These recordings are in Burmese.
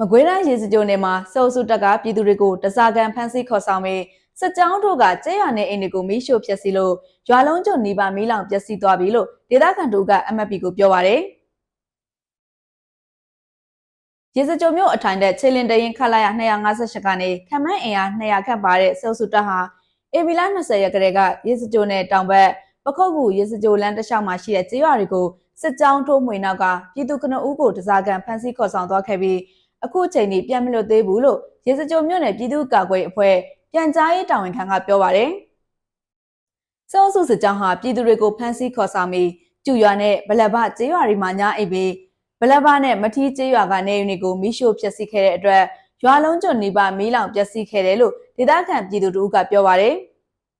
မကွေးတိုင်းရေစကြိုနယ်မှာစောစုတက်ကပြည်သူတွေကိုတစားကန်ဖမ်းဆီးခေါ်ဆောင်ပြီးစစ်ကြောင်းတို့ကကျဲရနယ်အိမ်တွေကိုမီးရှို့ဖျက်ဆီးလို့ရွာလုံးကျွတ်နေပါမီးလောင်ပျက်စီးသွားပြီလို့ဒေသခံတို့က MFP ကိုပြောပါရယ်ရေစကြိုမြို့အထိုင်တဲ့ခြေလင်တရင်ခလာရ258ကနေခမန်းအင်အား200ခန့်ပါတဲ့စောစုတက်ဟာအေဗီလာ20ရက်ကလေးကရေစကြိုနယ်တောင်ဘက်ပခုတ်ကူရေစကြိုလမ်းတစ်လျှောက်မှာရှိတဲ့ကျေးရွာတွေကိုစစ်ကြောင်းထိုးမှွေနောက်ကပြည်သူကနဦးကိုတစားကန်ဖမ်းဆီးခေါ်ဆောင်သွားခဲ့ပြီး အခုချိန်ထိပြန်မလွတ်သေးဘူးလို့ရေစကြိုမြို့နယ်ပြည်သူ့ကာကွယ်အဖွဲ့ပြန်ကြားရေးတာဝန်ခံကပြောပါတယ်။စောစုစစ်ကြောင်းဟာပြည်သူတွေကိုဖမ်းဆီးခေါ်ဆောင်ပြီးကျူရွာနဲ့ဗလက်ဘကျေးရွာတွေမှာညအိပ်ပြီးဗလက်ဘနဲ့မထီးကျေးရွာကနေအိမ်တွေကိုမိရှို့ဖျက်ဆီးခဲ့တဲ့အတွက်ရွာလုံးကျွတ်နေပါမီးလောင်ပျက်စီးခဲ့တယ်လို့ဒေသခံပြည်သူတို့ကပြောပါတယ်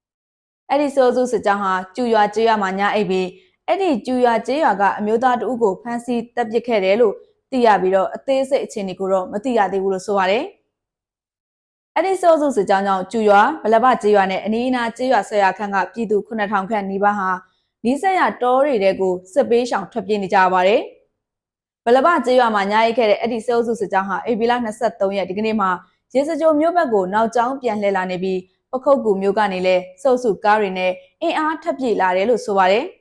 ။အဲ့ဒီစောစုစစ်ကြောင်းဟာကျူရွာကျေးရွာမှာညအိပ်ပြီးအဲ့ဒီကျူရွာကျေးရွာကအမျိုးသားတဦးကိုဖမ်းဆီးတပ်ပစ်ခဲ့တယ်လို့ သိရပြီးတော့အသေးစိတ်အခြေအနေကိုတော့မသိရသေးဘူးလို့ဆိုပါတယ်။အဲ့ဒီစောစုစစ်ကြောင်းကြောင့်ကျူရွာဗလက်ဘကျေးရွာနဲ့အနီးအနားကျေးရွာဆရာခန့်ကပြည်သူ9000ခန့်နီးပါးဟာနီးစပ်ရတောတွေတဲကိုစစ်ပေးရှောင်ထွက်ပြေးနေကြပါတယ်။ဗလက်ဘကျေးရွာမှာညာရိုက်ခဲ့တဲ့အဲ့ဒီစောစုစစ်ကြောင်းဟာအေဗီလာ23ရက်ဒီကနေ့မှာရေစကြိုမြို့ဘက်ကိုနောက်ကျောင်းပြန်လှည့်လာနေပြီးပခုတ်ကူမြို့ကနေလဲစုပ်စုကားတွေနဲ့အင်အားထပ်ပြေးလာတယ်လို့ဆိုပါတယ်။